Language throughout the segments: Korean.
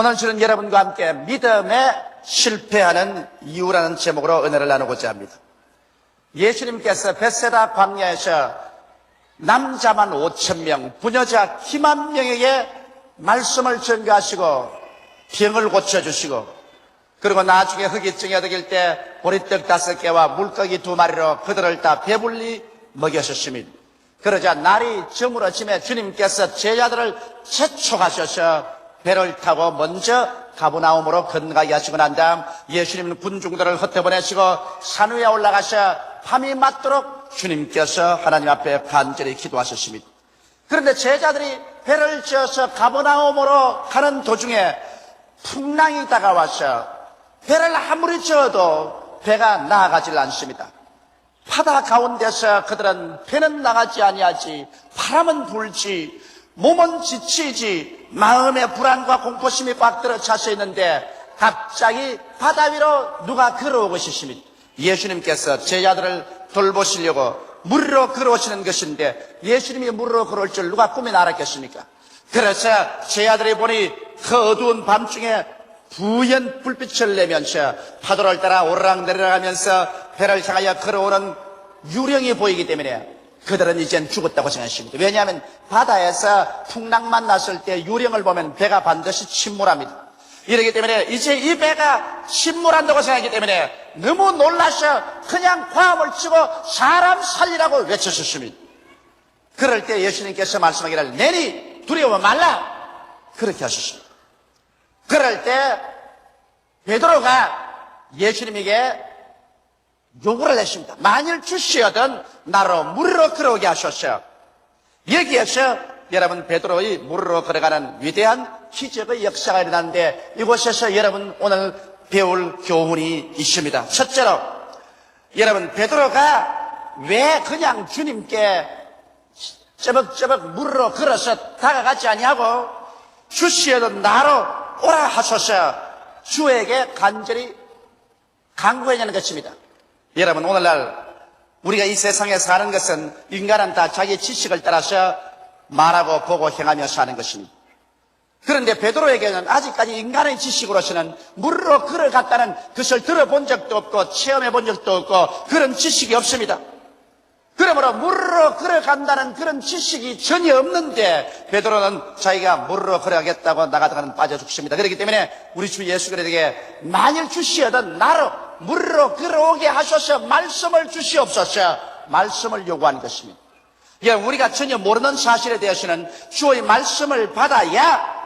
오늘 저는 여러분과 함께 믿음에 실패하는 이유라는 제목으로 은혜를 나누고자 합니다. 예수님께서 베세다 광야에서 남자만 5천 명, 부녀자 10만 명에게 말씀을 전가하시고 병을 고쳐주시고 그리고 나중에 흑이증이 어득일 때 보리떡 다섯 개와 물고기 두 마리로 그들을 다 배불리 먹여주십니다. 그러자 날이 저물어짐에 주님께서 제자들을 재촉하셔서 배를 타고 먼저 가브나움으로 건너가게 하시고 난 다음 예수님은 군중들을 흩어보내시고 산 위에 올라가셔 밤이 맞도록 주님께서 하나님 앞에 간절히 기도하셨습니다. 그런데 제자들이 배를 지어서 가버나움으로 가는 도중에 풍랑이 다가와서 배를 아무리 지어도 배가 나아가질 않습니다. 바다 가운데서 그들은 배는 나가지 아니하지 바람은 불지 몸은 지치지 마음의 불안과 공포심이 꽉 들어 차서 있는데 갑자기 바다 위로 누가 걸어오고 싶습니다. 예수님께서 제자들을 돌보시려고 물로 걸어오시는 것인데 예수님이 물로 걸어올 줄 누가 꿈에 알았겠습니까? 그래서 제자들이 보니 그 어두운 밤중에 부연 불빛을 내면서 파도를 따라 오르락 내려가면서 배를 향하여 걸어오는 유령이 보이기 때문에 그들은 이젠 죽었다고 생각했습니다. 왜냐하면 바다에서 풍랑만 났을 때 유령을 보면 배가 반드시 침몰합니다. 이러기 때문에 이제 이 배가 침몰한다고 생각하기 때문에 너무 놀라서 그냥 과음을 치고 사람 살리라고 외쳤습니다. 그럴 때 예수님께서 말씀하기를 내니 두려워 말라 그렇게 하셨습니다. 그럴 때 베드로가 예수님에게 요구를 했습니다. 만일 주시어든 나로 물로 걸어오게 하소서. 여기에서 여러분 베드로의 물로 걸어가는 위대한 기적의 역사가 일어나는데 이곳에서 여러분 오늘 배울 교훈이 있습니다. 첫째로 여러분 베드로가 왜 그냥 주님께 쩌벅쩌벅 물로 걸어서 다가가지 아니하고 주시어든 나로 오라 하소서 주에게 간절히 강구했냐는 것입니다. 여러분 오늘날 우리가 이 세상에 사는 것은 인간은 다 자기 지식을 따라서 말하고 보고 행하며 사는 것입니다. 그런데 베드로에게는 아직까지 인간의 지식으로서는 물로 걸어갔다는 것을 들어본 적도 없고 체험해 본 적도 없고 그런 지식이 없습니다. 그러므로 물로 걸어간다는 그런 지식이 전혀 없는데 베드로는 자기가 물로 걸어가겠다고 나가다가는 빠져 죽습니다. 그렇기 때문에 우리 주 예수 그리스도에게 만일 주시어든 나로 물로 걸어오게 하셔서 말씀을 주시옵소서 말씀을 요구하는 것입니다. 예, 우리가 전혀 모르는 사실에 대해서는 주의 말씀을 받아야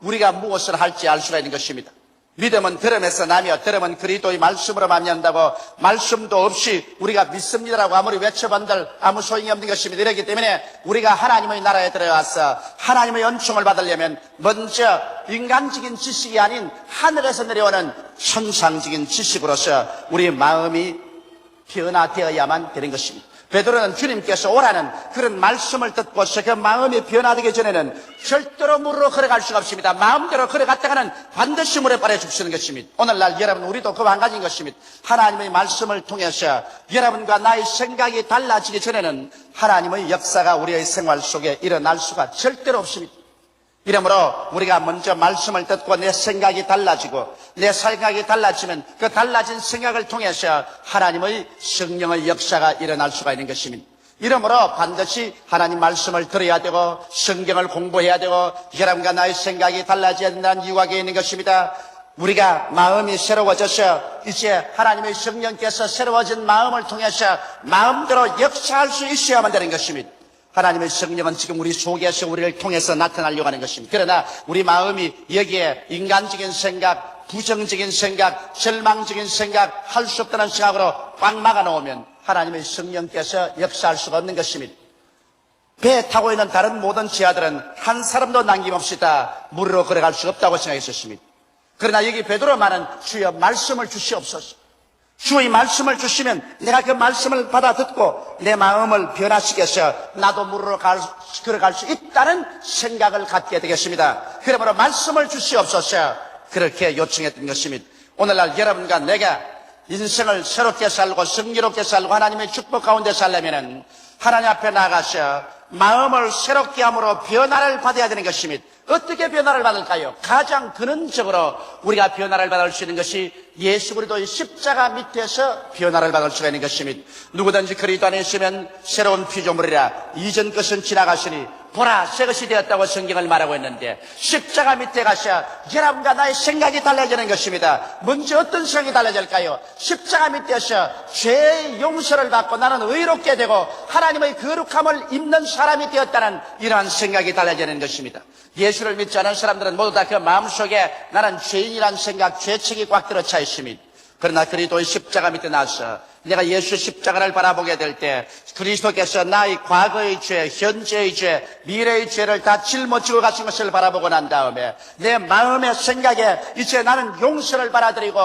우리가 무엇을 할지 알 수가 있는 것입니다. 믿음은 들음에서 나며 들음은 그리스도의 말씀으로 만난다고 말씀도 없이 우리가 믿습니다라고 아무리 외쳐반들 아무 소용이 없는 것입니다. 이렇기 때문에 우리가 하나님의 나라에 들어가서 하나님의 연총을 받으려면 먼저 인간적인 지식이 아닌 하늘에서 내려오는 천상적인 지식으로서 우리 마음이 변화되어야만 되는 것입니다. 베드로는 주님께서 오라는 그런 말씀을 듣고서 그 마음이 변화되기 전에는 절대로 물로 걸어갈 수가 없습니다. 마음대로 걸어갔다가는 반드시 물에 빠져 죽시는 것입니다. 오늘날 여러분 우리도 그 한 가지인 것입니다. 하나님의 말씀을 통해서 여러분과 나의 생각이 달라지기 전에는 하나님의 역사가 우리의 생활 속에 일어날 수가 절대로 없습니다. 이러므로 우리가 먼저 말씀을 듣고 내 생각이 달라지고 내 생각이 달라지면 그 달라진 생각을 통해서 하나님의 성령의 역사가 일어날 수가 있는 것입니다. 이러므로 반드시 하나님 말씀을 들어야 되고 성경을 공부해야 되고 여러분과 나의 생각이 달라져야 된다는 이유가 있는 것입니다. 우리가 마음이 새로워져서 이제 하나님의 성령께서 새로워진 마음을 통해서 마음대로 역사할 수 있어야만 되는 것입니다. 하나님의 성령은 지금 우리 속에서 우리를 통해서 나타나려고 하는 것입니다. 그러나 우리 마음이 여기에 인간적인 생각, 부정적인 생각, 절망적인 생각, 할 수 없다는 생각으로 꽉 막아 놓으면 하나님의 성령께서 역사할 수가 없는 것입니다. 배 타고 있는 다른 모든 지하들은 한 사람도 남김없이 다 물으로 걸어갈 수 없다고 생각했었습니다. 그러나 여기 베드로만은 주여 말씀을 주시옵소서. 주의 말씀을 주시면 내가 그 말씀을 받아 듣고 내 마음을 변화시켜서 나도 물으로 갈, 걸어갈 수 있다는 생각을 갖게 되겠습니다. 그러므로 말씀을 주시옵소서 그렇게 요청했던 것입니다. 오늘날 여러분과 내가 인생을 새롭게 살고 승리롭게 살고 하나님의 축복 가운데 살려면은 하나님 앞에 나가서 마음을 새롭게 함으로 변화를 받아야 되는 것입니다. 어떻게 변화를 받을까요? 가장 근원적으로 우리가 변화를 받을 수 있는 것이 예수 그리스도의 십자가 밑에서 변화를 받을 수가 있는 것입니다. 누구든지 그리스도 안에 있으면 새로운 피조물이라 이전 것은 지나가시니 보라 새 것이 되었다고 성경을 말하고 있는데 십자가 밑에 가셔 여러분과 나의 생각이 달라지는 것입니다. 먼저 어떤 생각이 달라질까요? 십자가 밑에서 죄의 용서를 받고 나는 의롭게 되고 하나님의 거룩함을 입는 사람이 되었다는 이러한 생각이 달라지는 것입니다. 예수 를 믿지 않은 사람들은 모두 다 그 마음속에 나는 죄인이란 생각, 죄책이 꽉 들어차 있습니다. 그러나 그리스도의 십자가 밑에 나서 내가 예수 십자가를 바라보게 될 때 그리스도께서 나의 과거의 죄, 현재의 죄, 미래의 죄를 다 짊어지고 가신 것을 바라보고 난 다음에 내 마음의 생각에 이제 나는 용서를 받아들이고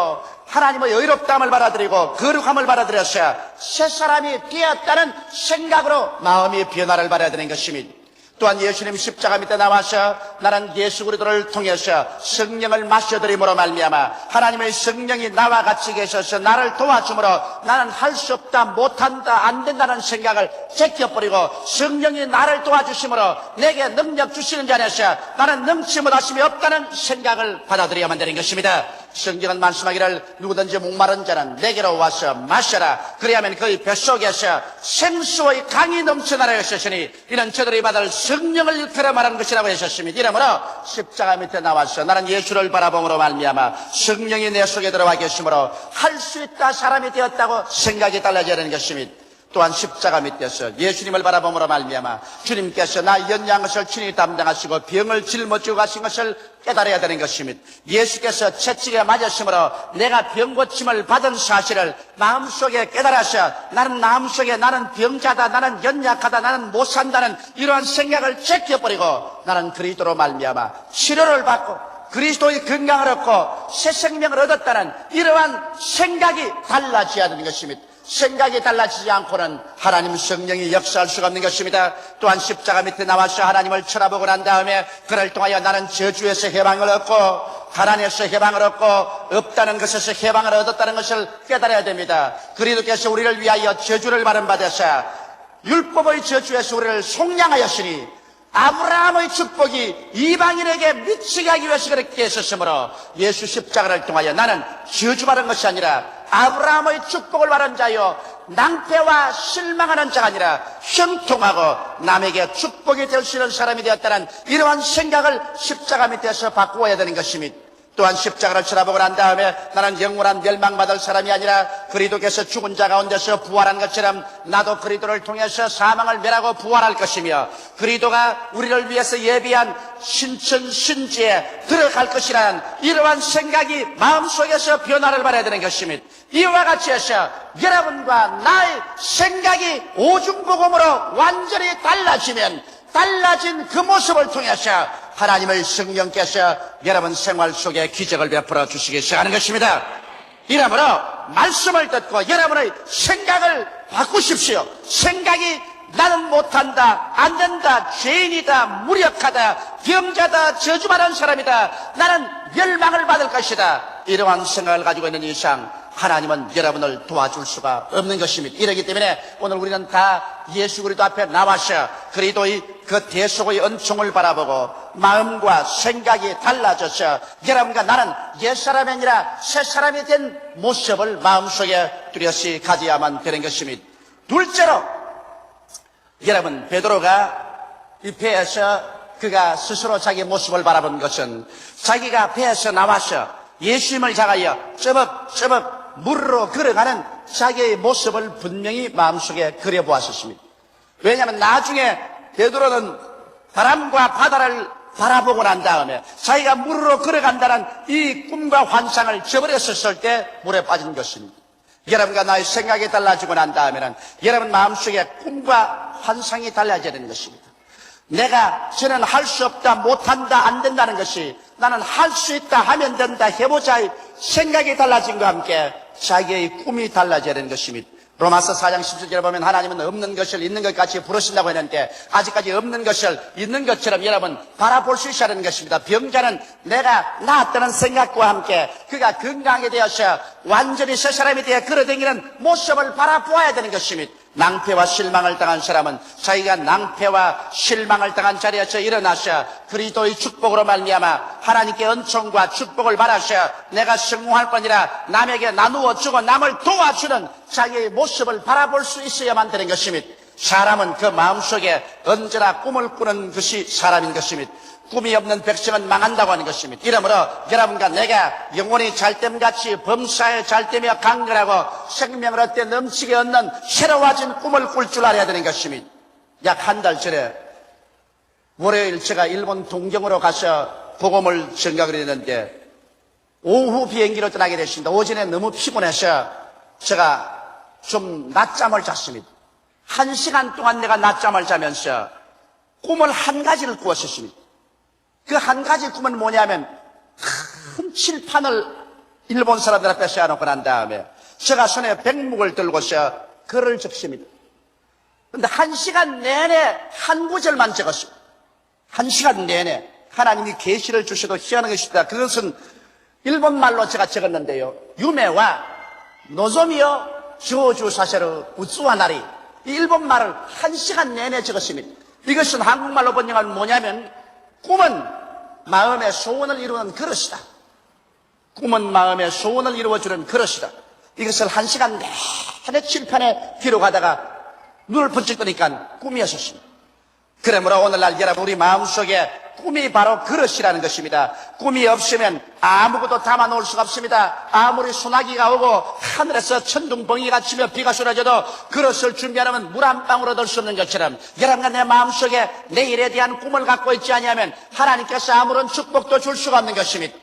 하나님의 의롭다함을 받아들이고 거룩함을 받아들여서 새 사람이 되었다는 생각으로 마음이 변화를 되는 것입니다. 또한 예수님 십자가 밑에 나와서 나는 예수 그리스도를 통해서 성령을 마셔드림으로 말미암아 하나님의 성령이 나와 같이 계셔서 나를 도와줌으로 나는 할 수 없다 못한다 안 된다는 생각을 제껴버리고 성령이 나를 도와주심으로 내게 능력 주시는 자에서 나는 능치 못하심이 없다는 생각을 받아들여야만 되는 것입니다. 성경은 말씀하기를 누구든지 목마른 자는 내게로 와서 마셔라. 그리하면 그의 뱃속에서 생수의 강이 넘쳐나라 하셨으니 이는 저들이 받을 성령을 일컬어 말한 것이라고 하셨습니다. 이러므로 십자가 밑에 나와서 나는 예수를 바라봄으로 말미암아 성령이 내 속에 들어와 계심으로 할 수 있다 사람이 되었다고 생각이 달라져야 하는 것입니다. 또한 십자가 밑에서 예수님을 바라봄으로 말미암아 주님께서 나 연약한 것을 친히 담당하시고 병을 짊어지고 가신 것을 깨달아야 되는 것입니다. 예수께서 채찍에 맞으심으로 내가 병 고침을 받은 사실을 마음속에 깨달아서 나는 마음속에 나는 병자다 나는 연약하다 나는 못 산다는 이러한 생각을 제껴버리고 나는 그리스도로 말미암아 치료를 받고 그리스도의 건강을 얻고 새 생명을 얻었다는 이러한 생각이 달라져야 되는 것입니다. 생각이 달라지지 않고는 하나님 성령이 역사할 수가 없는 것입니다. 또한 십자가 밑에 나와서 하나님을 쳐다보고 난 다음에 그를 통하여 나는 저주에서 해방을 얻고 가난에서 해방을 얻고 없다는 것에서 해방을 얻었다는 것을 깨달아야 됩니다. 그리스도께서 우리를 위하여 저주를 바되사 율법의 저주에서 우리를 속량하였으니 아브라함의 축복이 이방인에게 미치게 하기 위해서 그렇게 했었으므로 예수 십자가를 통하여 나는 저주받은 것이 아니라 아브라함의 축복을 받은 자요 낭패와 실망하는 자가 아니라 형통하고 남에게 축복이 될 수 있는 사람이 되었다는 이러한 생각을 십자가 밑에서 바꾸어야 되는 것입니다. 또한 십자가를 쳐다보고 난 다음에 나는 영원한 멸망받을 사람이 아니라 그리도께서 죽은 자 가운데서 부활한 것처럼 나도 그리도를 통해서 사망을 멸하고 부활할 것이며 그리도가 우리를 위해서 예비한 신천 신지에 들어갈 것이라는 이러한 생각이 마음속에서 변화를 받아야 되는 것입니다. 이와 같이 해서 여러분과 나의 생각이 오중복음으로 완전히 달라지면 달라진 그 모습을 통해서 하나님의 성령께서 여러분 생활 속에 기적을 베풀어 주시기 시작하는 것입니다. 이러므로 말씀을 듣고 여러분의 생각을 바꾸십시오. 생각이 나는 못한다, 안 된다, 죄인이다, 무력하다, 병자다, 저주받은 사람이다, 나는 멸망을 받을 것이다. 이러한 생각을 가지고 있는 이상 하나님은 여러분을 도와줄 수가 없는 것입니다. 이러기 때문에 오늘 우리는 다 예수 그리스도 앞에 나와서 그리스도의 그 대속의 은총을 바라보고 마음과 생각이 달라져서 여러분과 나는 옛사람이 아니라 새사람이 된 모습을 마음속에 뚜렷이 가져야만 되는 것입니다. 둘째로 여러분 베드로가 이 배에서 그가 스스로 자기 모습을 바라본 것은 자기가 배에서 나와서 예수님을 향하여 쩌벅쩌벅 물로 걸어가는 자기의 모습을 분명히 마음속에 그려보았었습니다. 왜냐하면 나중에 베드로는 바람과 바다를 바라보고 난 다음에 자기가 물으로 걸어간다는 이 꿈과 환상을 저버렸었을 때 물에 빠진 것입니다. 여러분과 나의 생각이 달라지고 난 다음에는 여러분 마음속에 꿈과 환상이 달라져야 되는 것입니다. 내가 저는 할 수 없다, 못한다, 안 된다는 것이 나는 할 수 있다, 하면 된다, 해보자 생각이 달라진과 함께 자기의 꿈이 달라져야 되는 것입니다. 로마서 4장 17절에 보면 하나님은 없는 것을 있는 것 같이 부르신다고 했는데 아직까지 없는 것을 있는 것처럼 여러분 바라볼 수 있어야 하는 것입니다. 병자는 내가 나았다는 생각과 함께 그가 건강하게 되어서 완전히 새 사람이 되어 걸어다니는 모습을 바라보아야 되는 것입니다. 낭패와 실망을 당한 사람은 자기가 낭패와 실망을 당한 자리에서 일어나셔 그리스도의 축복으로 말미암아 하나님께 은총과 축복을 받아서 내가 성공할 거니라 남에게 나누어 주고 남을 도와주는 자기의 모습을 바라볼 수 있어야만 되는 것입니다. 사람은 그 마음속에 언제나 꿈을 꾸는 것이 사람인 것입니다. 꿈이 없는 백성은 망한다고 하는 것입니다. 이러므로 여러분과 내가 영혼이 잘됨같이 범사에 잘되며 강건하고 생명을 얻되 넘치게 얻는 새로워진 꿈을 꿀 줄 알아야 되는 것입니다. 약 한 달 전에 월요일 제가 일본 동경으로 가서 복음을 전각을 했는데 오후 비행기로 떠나게 됐습니다. 오전에 너무 피곤해서 제가 좀 낮잠을 잤습니다. 한 시간 동안 내가 낮잠을 자면서 꿈을 한 가지를 꾸었었습니다. 그 한 가지 꿈은 뭐냐면 큰 칠판을 일본 사람들 앞에 세워놓고 난 다음에 제가 손에 백목을 들고서 글을 적습니다. 근데 한 시간 내내 한 구절만 적었습니다. 한 시간 내내 하나님이 계시를 주셔도 희한한 것이다. 그것은 일본 말로 제가 적었는데요. 유메와 노조미요 조주 사세르 우츠와 나리 이 일본 말을 한 시간 내내 적었습니다. 이것은 한국말로 번역하면 뭐냐면 꿈은 마음의 소원을 이루는 그릇이다. 꿈은 마음의 소원을 이루어주는 그릇이다. 이것을 한 시간 내내 칠판에 기록하다가 눈을 번쩍 뜨니까 꿈이었었습니다. 그러므로 오늘날 여러분 우리 마음속에 꿈이 바로 그릇이라는 것입니다. 꿈이 없으면 아무것도 담아놓을 수가 없습니다. 아무리 소나기가 오고 하늘에서 천둥번개가 치며 비가 쏟아져도 그릇을 준비하려면 물 한 방울 얻을 수 없는 것처럼 여러분과 내 마음속에 내일에 대한 꿈을 갖고 있지 아니하면 하나님께서 아무런 축복도 줄 수가 없는 것입니다.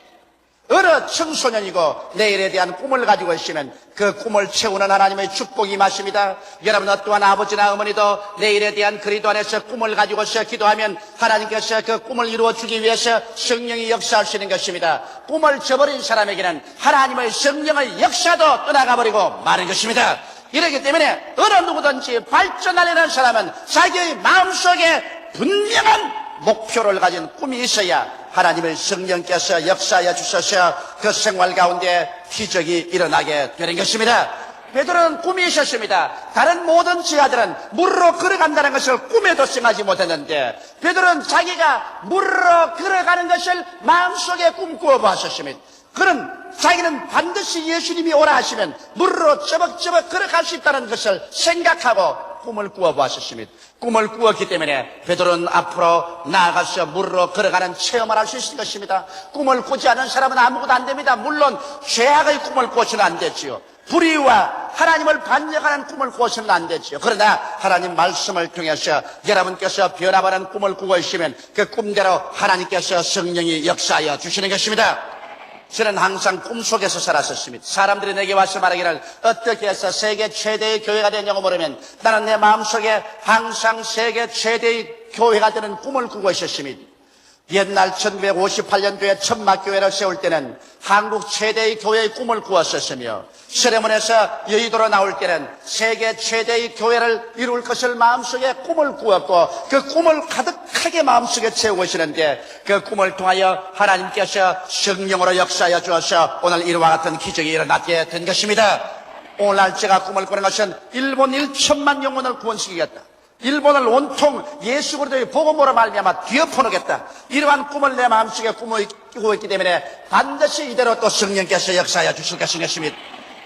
어느 청소년이고 내일에 대한 꿈을 가지고 있으면 그 꿈을 채우는 하나님의 축복이 마십니다. 여러분 어떠한 아버지나 어머니도 내일에 대한 그리도 안에서 꿈을 가지고 서 기도하면 하나님께서 그 꿈을 이루어 주기 위해서 성령이 있는 것입니다. 꿈을 저버린 사람에게는 하나님의 성령의 역사도 떠나가 버리고 마는 것입니다. 이렇기 때문에 어느 누구든지 발전하려는 사람은 자기의 마음속에 분명한 목표를 가진 꿈이 있어야 하나님의 성령께서 역사하여 주셔서 그 생활 가운데 기적이 일어나게 되는 것입니다. 베드로는 꿈이 있었습니다. 다른 모든 지하들은 물로 걸어간다는 것을 꿈에도 생각하지 못했는데 베드로는 자기가 물로 걸어가는 것을 마음속에 꿈꾸어 보았었습니다. 그는 자기는 반드시 예수님이 오라 하시면 물로 쩌벅쩌벅 걸어갈 수 있다는 것을 생각하고 꿈을 꾸어 보았었습니다. 꿈을 꾸었기 때문에 베드로는 앞으로 나아가서 물로 걸어가는 체험을 할 수 있을 것입니다. 꿈을 꾸지 않은 사람은 아무것도 안 됩니다. 물론 죄악의 꿈을 꾸어서는 안 되지요. 불의와 하나님을 반역하는 꿈을 꾸어서는 안 되지요. 그러나 하나님 말씀을 통해서 여러분께서 변화바는 꿈을 꾸고 있으면 그 꿈대로 하나님께서 성령이 역사하여 주시는 것입니다. 저는 항상 꿈속에서 살았었습니다. 사람들이 내게 와서 말하기를 어떻게 해서 세계 최대의 교회가 되냐고 물으면 나는 내 마음속에 항상 세계 최대의 교회가 되는 꿈을 꾸고 있었습니다. 옛날 1958년도에 천막교회를 세울 때는 한국 최대의 교회의 꿈을 꾸었었으며 세레몬에서 여의도로 나올 때는 세계 최대의 교회를 이룰 것을 마음속에 꿈을 꾸었고 그 꿈을 가득하게 마음속에 채우고 있었는데 그 꿈을 통하여 하나님께서 성령으로 역사하여 주어서 오늘 이와 같은 기적이 일어나게 된 것입니다. 오늘날 제가 꿈을 꾸는 것은 일본 1천만 영혼을 구원시키겠다. 일본을 온통 예수 그리스도의 복음으로 말미암아 뒤엎어놓겠다. 이러한 꿈을 내 마음속에 꾸고 있기 때문에 반드시 이대로 또 성령께서 역사하여 주실 것입니다.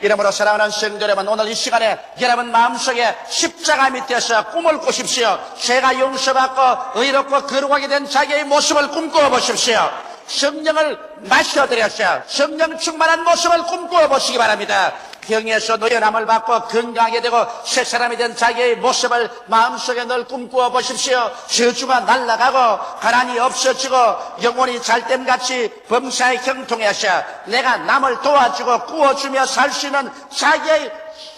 이러므로 사랑하는 성도 여러분 오늘 이 시간에 여러분 마음속에 십자가 밑에서 꿈을 꾸십시오. 죄가 용서받고 의롭고 거룩하게 된 자기의 모습을 꿈꾸어 보십시오. 성령을 마셔드렸어요. 성령 충만한 모습을 꿈꾸어 보시기 바랍니다. 병에서 노연함을 받고 건강하게 되고 새 사람이 된 자기의 모습을 마음속에 늘 꿈꾸어 보십시오. 저주가 날아가고 가난이 없어지고 영혼이 잘됨같이 범사에 형통하셔 내가 남을 도와주고 구워주며 살 수 있는 자기의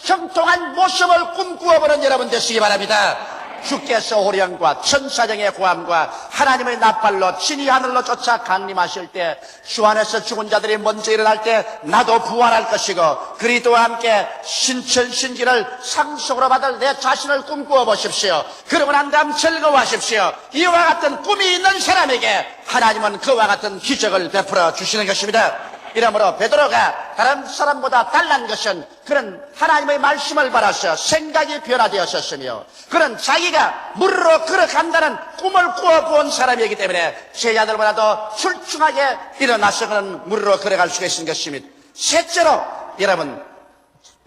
형통한 모습을 꿈꾸어 보는 여러분 되시기 바랍니다. 주께서 호령과 천사정의 고함과 하나님의 나팔로 진이 하늘로 쫓아 강림하실 때 주 안에서 죽은 자들이 먼저 일어날 때 나도 부활할 것이고 그리스도와 함께 신천신지를 상속으로 받을 내 자신을 꿈꾸어 보십시오. 그러고 난 다음 즐거워하십시오. 이와 같은 꿈이 있는 사람에게 하나님은 그와 같은 기적을 베풀어 주시는 것입니다. 이러므로 베드로가 다른 사람보다 달란 것은 그런 하나님의 말씀을 받아서 생각이 변화되었었으며 그런 자기가 물로 걸어간다는 꿈을 꾸어본 사람이기 때문에 제자들보다도 출중하게 일어나서 그런 물로 걸어갈 수가 있는 것입니다. 셋째로 여러분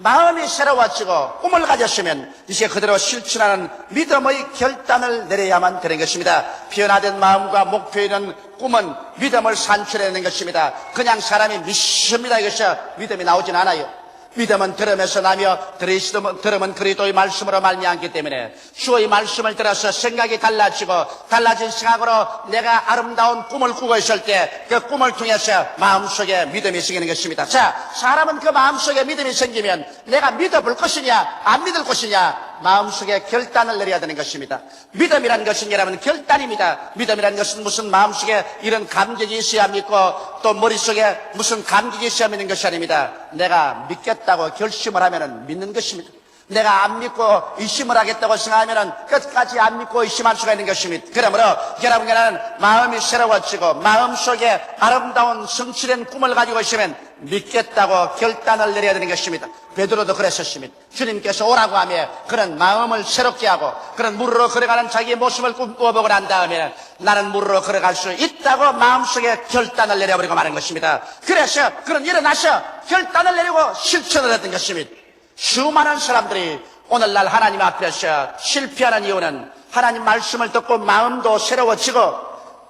마음이 새로워지고 꿈을 가졌으면 이제 그대로 실천하는 믿음의 결단을 내려야만 되는 것입니다. 변화된 마음과 목표 있는 꿈은 믿음을 산출해내는 것입니다. 그냥 사람이 믿습니다. 이것이 믿음이 나오진 않아요. 믿음은 들으면서 나며 들으시면, 들으면 그리스도의 말씀으로 말미암기 때문에 주의 말씀을 들어서 생각이 달라지고 달라진 생각으로 내가 아름다운 꿈을 꾸고 있을 때 그 꿈을 통해서 마음속에 믿음이 생기는 것입니다. 자, 사람은 그 마음속에 믿음이 생기면 내가 믿어볼 것이냐 안 믿을 것이냐 마음속에 결단을 내려야 되는 것입니다. 믿음이란 것은 여러분 결단입니다. 믿음이란 것은 무슨 마음속에 이런 감격이 있어야 믿고 또 머릿속에 무슨 감격이 있어야 믿는 것이 아닙니다. 내가 믿겠다고 결심을 하면 믿는 것입니다. 내가 안 믿고 의심을 하겠다고 생각하면 끝까지 안 믿고 의심할 수가 있는 것입니다. 그러므로 여러분께는 마음이 새로워지고 마음속에 아름다운 성취된 꿈을 가지고 있으면 믿겠다고 결단을 내려야 되는 것입니다. 베드로도 그랬었습니다. 주님께서 오라고 하며 그런 마음을 새롭게 하고 그런 물으로 걸어가는 자기의 모습을 꿈꾸어보고 난 다음에 나는 물으로 걸어갈 수 있다고 마음속에 결단을 내려버리고 마는 것입니다. 그래서 그런 일어나서 결단을 내리고 실천을 했던 것입니다. 수많은 사람들이 오늘날 하나님 앞에서 실패하는 이유는 하나님 말씀을 듣고 마음도 새로워지고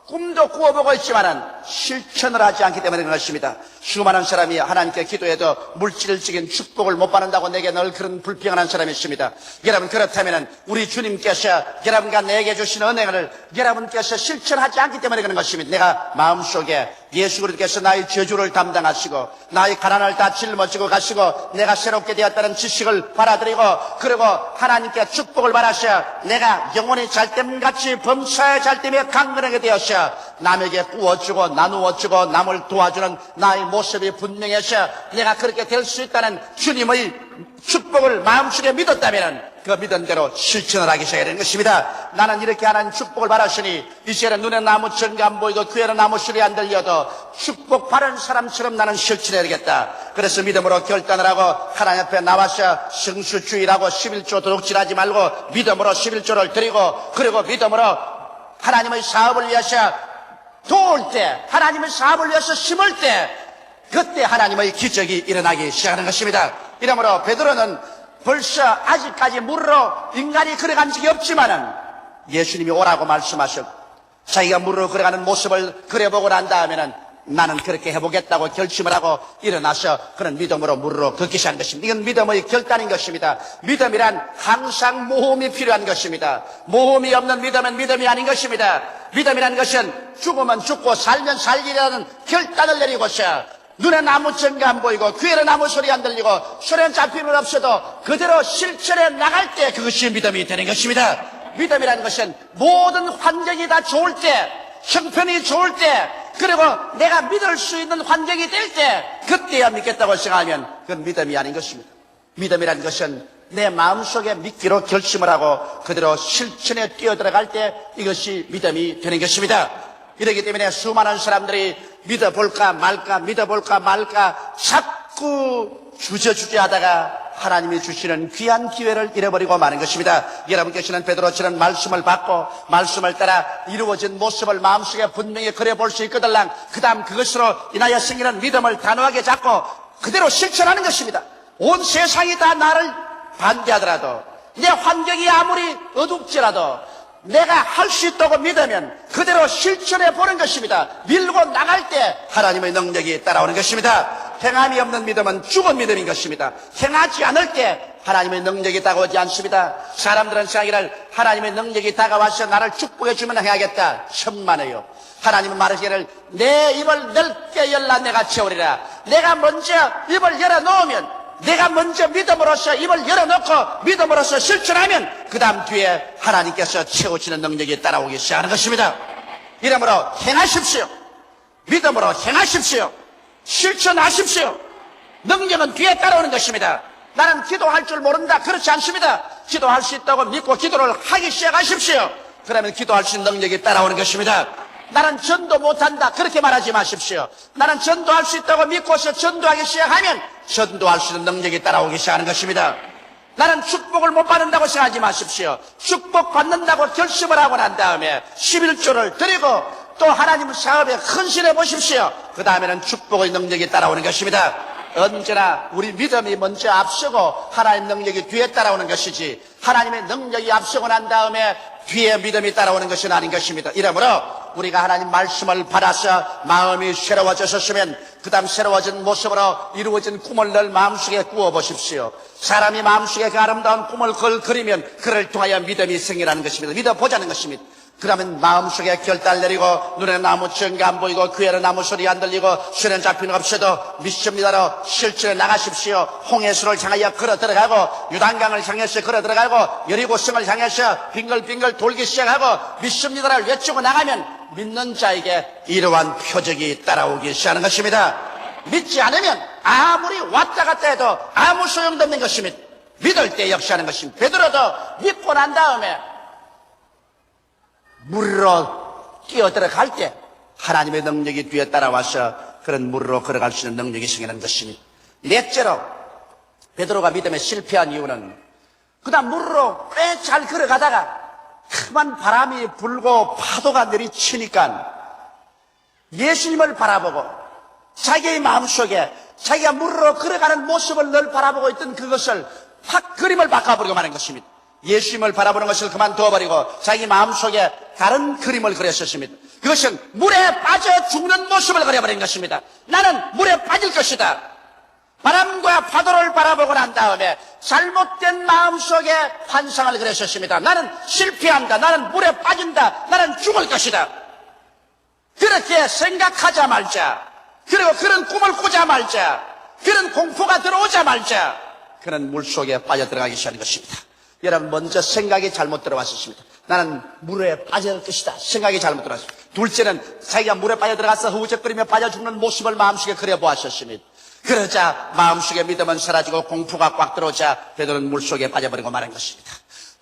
꿈도 꾸어보고 있지만은 실천을 하지 않기 때문에 그런 것입니다. 수많은 사람이 하나님께 기도해도 물질적인 축복을 못 받는다고 내게 늘 그런 불평하는 사람이 있습니다. 여러분 그렇다면은 우리 주님께서 여러분과 내게 주신 은혜를 여러분께서 실천하지 않기 때문에 그런 것입니다. 내가 마음속에 예수 그리스도께서 나의 저주를 담당하시고 나의 가난을 다 짊어지고 가시고 내가 새롭게 되었다는 지식을 받아들이고 그리고 하나님께 축복을 받아서 내가 영원히 잘됨같이 범사에 잘됨에 강건하게 되었어 남에게 꾸어주고 나누어 주고 남을 도와주는 나의 모습이 분명해서 내가 그렇게 될 수 있다는 주님의 축복을 마음속에 믿었다면 그 믿은 대로 실천을 하기 시작해야 되는 것입니다. 나는 이렇게 하나님 축복을 받았으니 이제는 눈에 나무 전가 안 보이고 귀에는 나무 소리 안 들려도 축복 받은 사람처럼 나는 실천해야 되겠다. 그래서 믿음으로 결단을 하고 하나님 앞에 나와서 성수주의라고 11조 도둑질하지 말고 믿음으로 11조를 드리고 그리고 믿음으로 하나님의 사업을 위해서 도울 때 하나님의 사업을 위해서 심을 때 그때 하나님의 기적이 일어나기 시작하는 것입니다. 이러므로 베드로는 벌써 아직까지 물로 인간이 걸어간 적이 없지만은 예수님이 오라고 말씀하셨고 자기가 물로 걸어가는 모습을 그려보고 난 다음에는 나는 그렇게 해보겠다고 결심을 하고 일어나서 그런 믿음으로 물로 걷기 시작한 것입니다. 이건 믿음의 결단인 것입니다. 믿음이란 항상 모험이 필요한 것입니다. 모험이 없는 믿음은 믿음이 아닌 것입니다. 믿음이란 것은 죽으면 죽고 살면 살기라는 결단을 내리고서 눈에 나무 전가 안 보이고 귀에는 나무 소리 안 들리고 소리는 잡히는 없어도 그대로 실천해 나갈 때 그것이 믿음이 되는 것입니다. 믿음이라는 것은 모든 환경이 다 좋을 때 형편이 좋을 때 그리고 내가 믿을 수 있는 환경이 될 때 그때야 믿겠다고 생각하면 그건 믿음이 아닌 것입니다. 믿음이라는 것은 내 마음속에 믿기로 결심을 하고 그대로 실천에 뛰어들어갈 때 이것이 믿음이 되는 것입니다. 이렇기 때문에 수많은 사람들이 믿어볼까 말까 믿어볼까 말까 자꾸 주저주저 하다가 하나님이 주시는 귀한 기회를 잃어버리고 마는 것입니다. 여러분께서는 베드로처럼 말씀을 받고 말씀을 따라 이루어진 모습을 마음속에 분명히 그려볼 수 있거들랑 그 다음 그것으로 인하여 생기는 믿음을 단호하게 잡고 그대로 실천하는 것입니다. 온 세상이 다 나를 반대하더라도 내 환경이 아무리 어둡지라도 내가 할 수 있다고 믿으면 그대로 실천해 보는 것입니다. 밀고 나갈 때 하나님의 능력이 따라오는 것입니다. 행함이 없는 믿음은 죽은 믿음인 것입니다. 행하지 않을 때 하나님의 능력이 다가오지 않습니다. 사람들은 생각이를 하나님의 능력이 다가와서 나를 축복해 주면 행하겠다. 천만에요. 하나님은 말하기를 내 입을 넓게 열라 내가 채우리라. 내가 먼저 입을 열어 놓으면 내가 먼저 믿음으로써 입을 열어놓고 믿음으로써 실천하면 그 다음 뒤에 하나님께서 채우시는 능력이 따라오기 시작하는 것입니다. 이러므로 행하십시오. 믿음으로 행하십시오. 실천하십시오. 능력은 뒤에 따라오는 것입니다. 나는 기도할 줄 모른다. 그렇지 않습니다. 기도할 수 있다고 믿고 기도를 하기 시작하십시오. 그러면 기도할 수 있는 능력이 따라오는 것입니다. 나는 전도 못한다. 그렇게 말하지 마십시오. 나는 전도할 수 있다고 믿고서 전도하기 시작하면 전도할 수 있는 능력이 따라오기 시작하는 것입니다. 나는 축복을 못 받는다고 생각하지 마십시오. 축복 받는다고 결심을 하고 난 다음에 11조를 드리고 또 하나님 사업에 헌신해 보십시오. 그 다음에는 축복의 능력이 따라오는 것입니다. 언제나 우리 믿음이 먼저 앞서고 하나님 능력이 뒤에 따라오는 것이지 하나님의 능력이 앞서고 난 다음에 뒤에 믿음이 따라오는 것은 아닌 것입니다. 이러므로 우리가 하나님 말씀을 받아서 마음이 새로워졌으면 그 다음 새로워진 모습으로 이루어진 꿈을 늘 마음속에 꾸어 보십시오. 사람이 마음속에 그 아름다운 꿈을 그걸 그리면 그를 통하여 믿음이 생기라는 것입니다. 믿어보자는 것입니다. 그러면 마음속에 결단 내리고 눈에 나무 증거 안 보이고 귀에는 나무 소리 안 들리고 수련 잡히는 없어도 믿습니다로 실천에 나가십시오. 홍해수를 향하여 걸어 들어가고 유단강을 향해서 걸어 들어가고 여리고성을 향해서 빙글빙글 돌기 시작하고 믿습니다를 외치고 나가면 믿는 자에게 이러한 표적이 따라오기 시작하는 것입니다. 믿지 않으면 아무리 왔다 갔다 해도 아무 소용도 없는 것입니다. 믿을 때 역시 하는 것입니다. 베드로도 믿고 난 다음에 물로 뛰어 들어갈 때 하나님의 능력이 뒤에 따라와서 그런 물로 걸어갈 수 있는 능력이 생기는 것입니다. 넷째로 베드로가 믿음에 실패한 이유는 그다음 물로 꽤 잘 걸어가다가 큼한 바람이 불고 파도가 내리치니까 예수님을 바라보고 자기의 마음속에 자기가 물로 걸어가는 모습을 늘 바라보고 있던 그것을 확 그림을 바꿔버리고 마는 것입니다. 예수님을 바라보는 것을 그만두어버리고 자기 마음속에 다른 그림을 그렸었습니다. 그것은 물에 빠져 죽는 모습을 그려버린 것입니다. 나는 물에 빠질 것이다. 바람과 파도를 바라보고 난 다음에 잘못된 마음속에 환상을 그렸었습니다. 나는 실패한다. 나는 물에 빠진다. 나는 죽을 것이다. 그렇게 생각하자 말자. 그리고 그런 꿈을 꾸자 말자. 그런 공포가 들어오자 말자. 그는 물 속에 빠져들어가기 시작하는 것입니다. 여러분 먼저 생각이 잘못 들어왔었습니다. 나는 물에 빠져들 것이다. 생각이 잘못 들어왔습니다. 둘째는 자기가 물에 빠져 들어가서 허우적거리며 빠져 죽는 모습을 마음속에 그려보았었습니다. 그러자 마음속에 믿음은 사라지고 공포가 꽉 들어오자 베드로는 물속에 빠져버리고 마는 것입니다.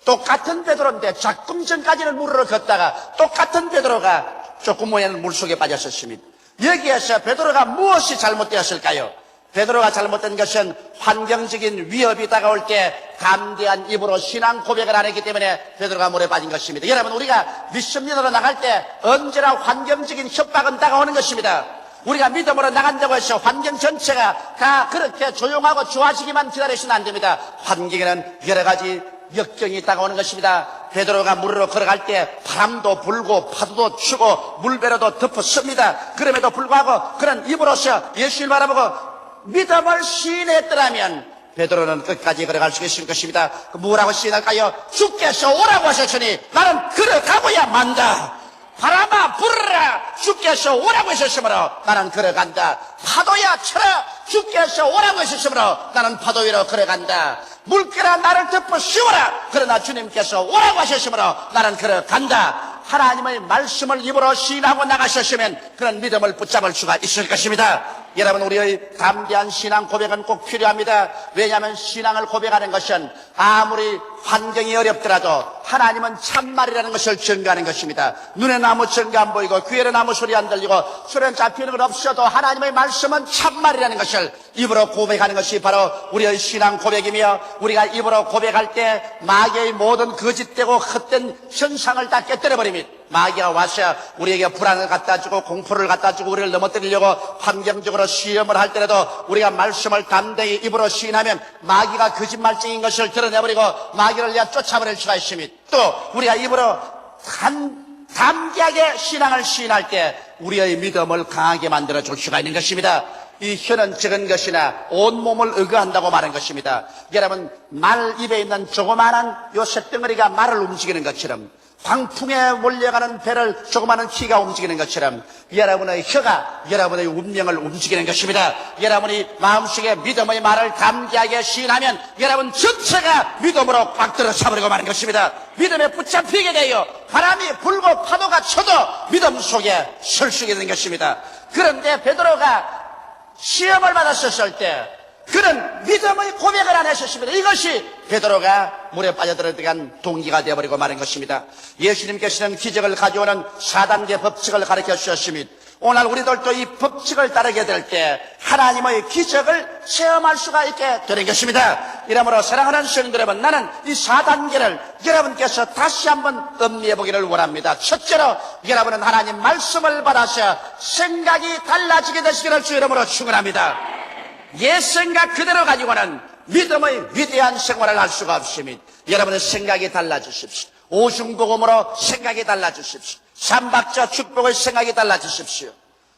똑같은 베드로인데 조금 전까지는 물으로 걷다가 똑같은 베드로가 조금 후에는 물속에 빠졌었습니다. 여기에서 베드로가 무엇이 잘못되었을까요? 베드로가 잘못된 것은 환경적인 위협이 다가올 때 담대한 입으로 신앙 고백을 안 했기 때문에 베드로가 물에 빠진 것입니다. 여러분 우리가 미션민으로 나갈 때 언제나 환경적인 협박은 다가오는 것입니다. 우리가 믿음으로 나간다고 해서 환경 전체가 다 그렇게 조용하고 좋아지기만 기다리시면 안 됩니다. 환경에는 여러 가지 역경이 다가오는 것입니다. 베드로가 물으로 걸어갈 때 바람도 불고 파도도 치고 물배로도 덮었습니다. 그럼에도 불구하고 그런 입으로서 예수를 바라보고 믿음을 시인했더라면 베드로는 끝까지 걸어갈 수 있을 것입니다. 그 뭐라고 시인할까요? 주께서 오라고 하셨으니 나는 걸어가고야 만다. 바람아 불어라 주께서 오라고 하셨으므로 나는 걸어간다. 파도야 쳐라 주께서 오라고 하셨으므로 나는 파도 위로 걸어간다. 물결아 나를 덮어 씌워라. 그러나 주님께서 오라고 하셨으므로 나는 걸어간다. 하나님의 말씀을 입으로 시인하고 나가셨으면 그런 믿음을 붙잡을 수가 있을 것입니다. 여러분 우리의 담대한 신앙 고백은 꼭 필요합니다. 왜냐하면 신앙을 고백하는 것은 아무리 환경이 어렵더라도 하나님은 참말이라는 것을 증거하는 것입니다. 눈에 나무 증거 안 보이고 귀에는 나무 소리 안 들리고 소리는 잡히는 건 없어도 하나님의 말씀은 참말이라는 것을 입으로 고백하는 것이 바로 우리의 신앙 고백이며 우리가 입으로 고백할 때 마귀의 모든 거짓되고 헛된 현상을 다 깨뜨려버립니다. 마귀가 와서 우리에게 불안을 갖다 주고 공포를 갖다 주고 우리를 넘어뜨리려고 환경적으로 시험을 할 때라도 우리가 말씀을 담대히 입으로 시인하면 마귀가 거짓말쟁인 것을 드러내버리고 마귀를 내가 쫓아버릴 수가 있습니다. 또 우리가 입으로 단, 담대하게 신앙을 시인할 때 우리의 믿음을 강하게 만들어 줄 수가 있는 것입니다. 이 혀는 적은 것이나 온몸을 의거한다고 말한 것입니다. 여러분 말 입에 있는 조그마한 요 쇳덩어리가 말을 움직이는 것처럼 광풍에 몰려가는 배를 조그마한 키가 움직이는 것처럼 여러분의 혀가 여러분의 운명을 움직이는 것입니다. 여러분이 마음속에 믿음의 말을 담대하게 시인하면 여러분 전체가 믿음으로 꽉 들어차버리고 마는 것입니다. 믿음에 붙잡히게 되어 바람이 불고 파도가 쳐도 믿음 속에 설수 있는 것입니다. 그런데 베드로가 시험을 받았었을 때 그는 믿음의 고백을 안 했었습니다. 이것이 베드로가 물에 빠져들어간 동기가 되어버리고 마는 것입니다. 예수님께서는 기적을 가져오는 4단계 법칙을 가르쳐 주셨으니 오늘 우리들도 이 법칙을 따르게 될 때 하나님의 기적을 체험할 수가 있게 되는 것입니다. 이러므로 사랑하는 성도 여러분 나는 이 4단계를 여러분께서 다시 한번 음미해 보기를 원합니다. 첫째로 여러분은 하나님 말씀을 받아서 생각이 달라지게 되시기를 주 이름으로 축원합니다. 옛 생각 그대로 가지고는 믿음의 위대한 생활을 할 수가 없습니다. 여러분의 생각이 달라지십시오. 오중복음으로 생각이 달라지십시오. 삼박자 축복의 생각이 달라지십시오.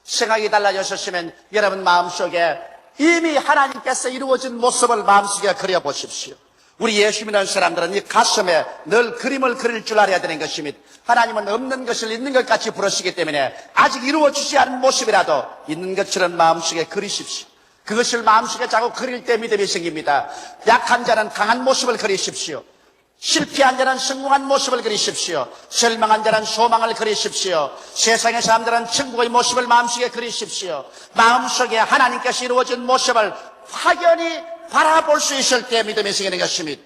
생각이 달라졌으면 여러분 마음속에 이미 하나님께서 이루어진 모습을 마음속에 그려보십시오. 우리 예수 믿는 사람들은 이 가슴에 늘 그림을 그릴 줄 알아야 되는 것입니다. 하나님은 없는 것을 있는 것 같이 부르시기 때문에 아직 이루어지지 않은 모습이라도 있는 것처럼 마음속에 그리십시오. 그것을 마음속에 자꾸 그릴 때 믿음이 생깁니다. 약한 자는 강한 모습을 그리십시오. 실패한 자는 성공한 모습을 그리십시오. 절망한 자는 소망을 그리십시오. 세상의 사람들은 천국의 모습을 마음속에 그리십시오. 마음속에 하나님께서 이루어진 모습을 확연히 바라볼 수 있을 때 믿음이 생기는 것입니다.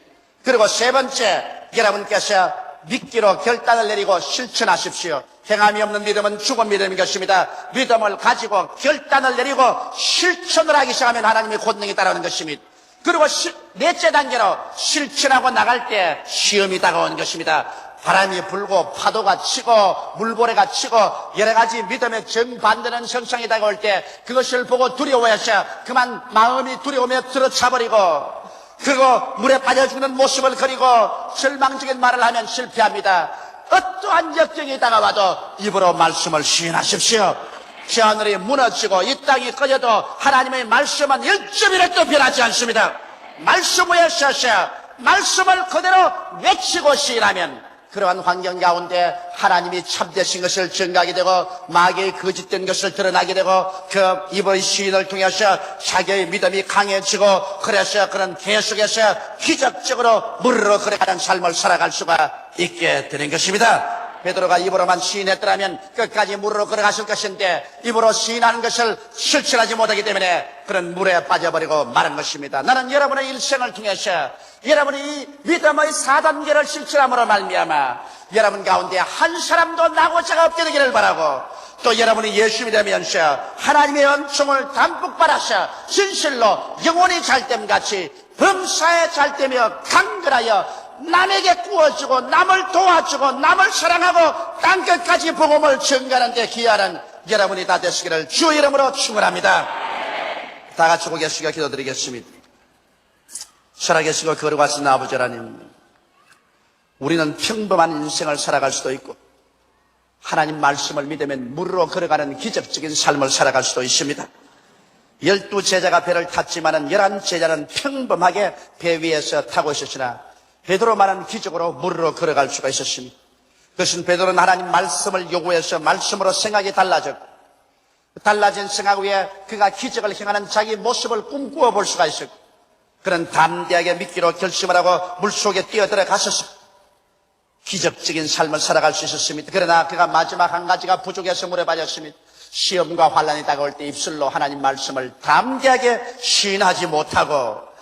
그리고 세 번째, 여러분께서 믿기로 결단을 내리고 실천하십시오. 행함이 없는 믿음은 죽은 믿음인 것입니다. 믿음을 가지고 결단을 내리고 실천을 하기 시작하면 하나님의 권능이 따라오는 것입니다. 그리고 시- 넷째 단계로 실천하고 나갈 때 시험이 다가오는 것입니다. 바람이 불고 파도가 치고 물보레가 치고 여러 가지 믿음의 정반대는 현상이 다가올 때 그것을 보고 두려워해서 그만 마음이 두려움에 들어차버리고 그리고 물에 빠져 죽는 모습을 그리고 절망적인 말을 하면 실패합니다. 어떠한 역경이 다가와도 입으로 말씀을 시인하십시오. 저 하늘이 무너지고 이 땅이 꺼져도 하나님의 말씀은 1점이라도 변하지 않습니다. 말씀 위에 서서 말씀을 그대로 외치고 시인하면 그러한 환경 가운데 하나님이 참되신 것을 증가하게 되고 마귀의 거짓된 것을 드러나게 되고 그 입의 시인을 통해서 자기의 믿음이 강해지고 그래서 그런 계속해서 기적적으로 물으러 그래 가는 삶을 살아갈 수가 있게 되는 것입니다. 베드로가 입으로만 시인했더라면 끝까지 물으로 걸어갔을 것인데 입으로 시인하는 것을 실천하지 못하기 때문에 그런 물에 빠져버리고 마른 것입니다. 나는 여러분의 일생을 통해서 여러분이 이 믿음의 4단계를 실천함으로 말미암아 여러분 가운데 한 사람도 나고자가 없게 되기를 바라고 또 여러분이 예수 믿으면서 하나님의 은총을 담뿍 받아서 진실로 영혼이 잘됨 같이 범사에 잘되며 강건하여 남에게 구워주고 남을 도와주고 남을 사랑하고 땅끝까지 복음을 전가하는 데 기여하는 여러분이 다 되시기를 주 이름으로 축원합니다. 다 같이 고개 숙여 기도드리겠습니다. 살아계시고 걸어가신 아버지 하나님 우리는 평범한 인생을 살아갈 수도 있고 하나님 말씀을 믿으면 물으로 걸어가는 기적적인 삶을 살아갈 수도 있습니다. 열두 제자가 배를 탔지만은 열한 제자는 평범하게 배 위에서 타고 있었으나 베드로만은 기적으로 물으로 걸어갈 수가 있었습니다. 그것은 베드로는 하나님 말씀을 요구해서 말씀으로 생각이 달라졌고 달라진 생각 위에 그가 기적을 행하는 자기 모습을 꿈꾸어 볼 수가 있었고 그런 담대하게 믿기로 결심을 하고 물속에 뛰어들어갔었어 기적적인 삶을 살아갈 수 있었습니다. 그러나 그가 마지막 한 가지가 부족해서 물에 빠졌습니다. 시험과 환란이 다가올 때 입술로 하나님 말씀을 담대하게 시인하지 못하고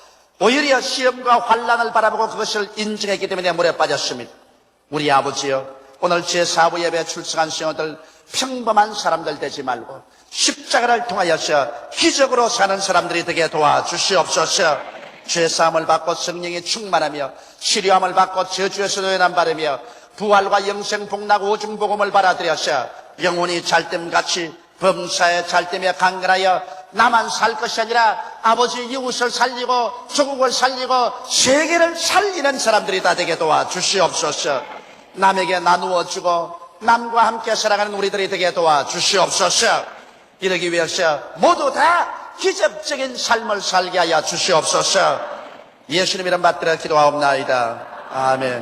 오히려 시험과 환란을 바라보고 그것을 인정했기 때문에 물에 빠졌습니다. 우리 아버지여 오늘 제4부 예배에 출석한 성도들 평범한 사람들 되지 말고 십자가를 통하여서 기적으로 사는 사람들이 되게 도와주시옵소서 죄사함을 받고 성령이 충만하며 치료함을 받고 저주에서 도연한 바르며 부활과 영생 복락 오중 복음을 받아들여서 영혼이 잘됨같이 범사에 잘됨에 강건하여 나만 살 것이 아니라 아버지 이웃을 살리고 조국을 살리고 세계를 살리는 사람들이 다 되게 도와주시옵소서. 남에게 나누어 주고 남과 함께 살아가는 우리들이 되게 도와주시옵소서. 이러기 위해서 모두 다 기적적인 삶을 살게 하여 주시옵소서. 예수님 이름 받들어 기도하옵나이다. 아멘